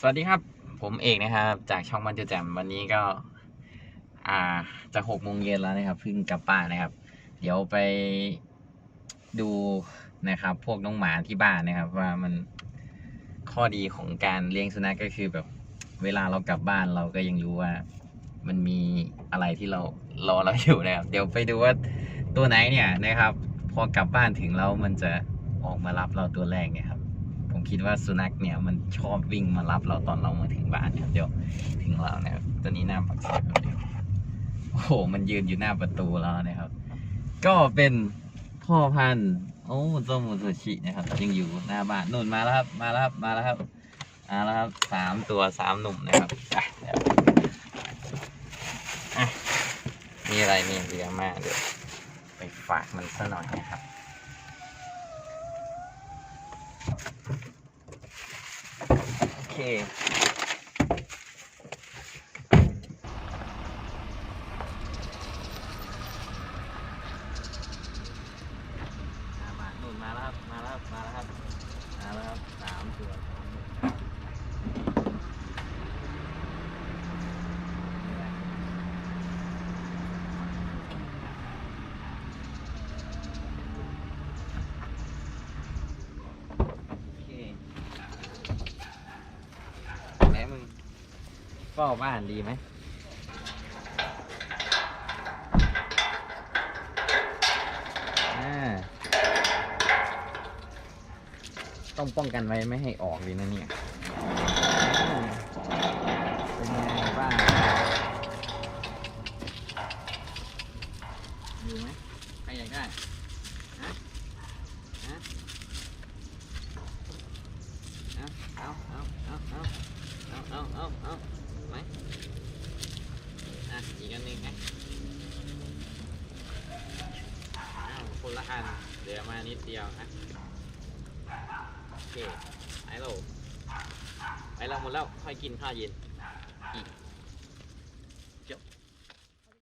สวัสดีครับ ผมเอกนะครับ จากช่องมันจะแจมวันนี้ก็ อ่าจะหกโมงเย็นแล้วนะครับเพิ่งกลับบ้านนะครับ เดี๋ยวไปดูนะครับ พวกน้องหมาที่บ้านนะครับ ว่ามันข้อดีของการเลี้ยงสุนัขก็คือแบบ เวลาเรากลับบ้านเราก็ยังรู้ว่า มันมีอะไรที่เรารอเราอยู่นะครับ เดี๋ยวไปดูว่าตัวไหนเนี่ยนะครับ พอกลับบ้านถึงแล้วมันจะออกมารับเราตัวแรกเนี่ยครับ ผมคิดว่าสุนัขเนี่ยมันชอบวิ่งมารับเราตอนเรามาถึงบ้านนะครับเดี๋ยวถึงเราเนะครับตัวนี้หน้าปากซอยเดียวโอ้โหมันยืนอยู่หน้าประตูแล้วนะครับ ก็เป็นพ่อพันธุ์โอ้โตโมโตชินะครับยังอยู่หน้าบ้านนู่นมาแล้วครับ มาแล้วครับมาแล้วครับมาแล้วครับสามตัวสามหนุ่มนะครับอะเดี๋ยวอะมีอะไรมีเหลือมาเดี๋ยวไปฝากมันซะหน่อยนะครับ Okay. เฝ้าบ้านดีไหมต้องป้องกันไว้ไม่ให้ออกเลยนะเนี่ยเป็นไงบ้างอยู่ไหมใครอยากได้ฮะฮะเอาเอาเอาเอาเอาเอาเอาเอา ไหมอะอีกอันหนึ่งนะอ้าวคนละอันเดี๋ยวมานิดเดียวนะโอเคไอ้เราไปเราหมดแล้วค่อยกินข้าวเย็นอีกจบ